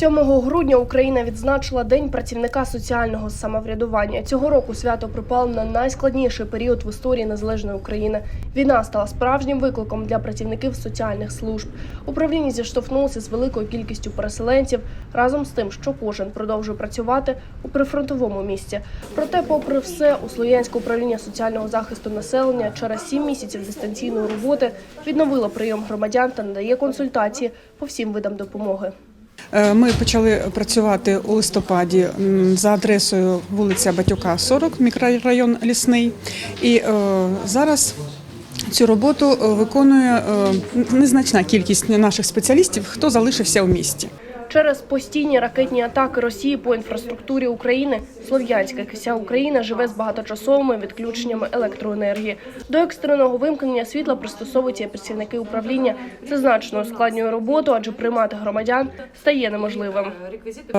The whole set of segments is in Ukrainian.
7 грудня Україна відзначила День працівника соціального самоврядування. Цього року свято припало на найскладніший період в історії незалежної України. Війна стала справжнім викликом для працівників соціальних служб. Управління зіштовхнулося з великою кількістю переселенців разом з тим, що кожен продовжує працювати у прифронтовому місті. Проте, попри все, у Слов'янське управління соціального захисту населення через 7 місяців дистанційної роботи відновило прийом громадян та надає консультації по всім видам допомоги. Е, Ми почали працювати у листопаді за адресою вулиця Батюка, 40, мікрорайон Лісний. І е, зараз цю роботу е, виконує незначна кількість наших спеціалістів, хто залишився у місті. Через постійні ракетні атаки Росії по інфраструктурі України Слов'янська, вся Україна, живе з багаточасовими відключеннями електроенергії. До екстреного вимкнення світла пристосовуються працівники управління. Це значно ускладнює роботу, адже приймати громадян стає неможливим.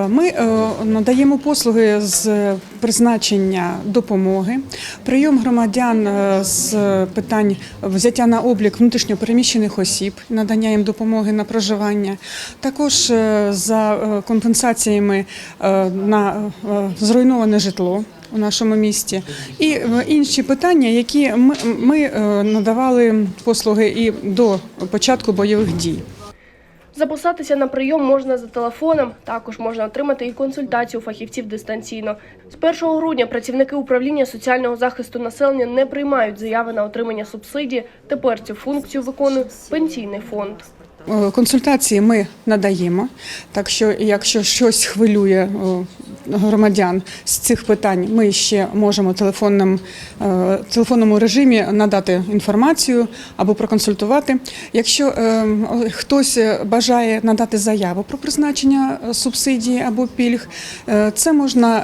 Ми е, надаємо послуги з призначення допомоги, прийом громадян е, з питань взяття на облік внутрішньопереміщених осіб, надання їм допомоги на проживання, також е, за е, компенсаціями е, на е, зруйноване житло. У нашому місті і інші питання, які ми, ми надавали послуги і до початку бойових дій. Записатися на прийом можна за телефоном. Також можна отримати і консультацію фахівців дистанційно. З 1 грудня працівники управління соціального захисту населення не приймають заяви на отримання субсидії. Тепер цю функцію виконує пенсійний фонд. Е, Консультації ми надаємо, так що якщо щось хвилює громадян з цих питань, ми ще можемо телефонним, е, телефонному режимі надати інформацію або проконсультувати. Якщо е, хтось бажає надати заяву про призначення е, субсидії або пільг, е, це можна.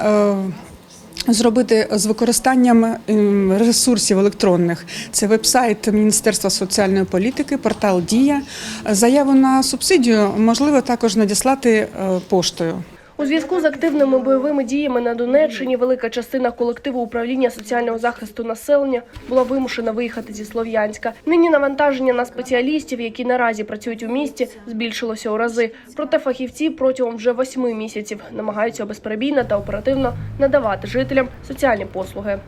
Зробити з використанням ем, ресурсів електронних це веб-сайт Міністерства соціальної політики, портал Дія. Заяву на субсидію можливо також надіслати е, поштою. У зв'язку з активними бойовими діями на Донеччині велика частина колективу управління соціального захисту населення була вимушена виїхати зі Слов'янська. Нині навантаження на спеціалістів, які наразі працюють у місті, збільшилося у рази. Проте фахівці протягом вже восьми місяців намагаються безперебійно та оперативно надавати жителям соціальні послуги.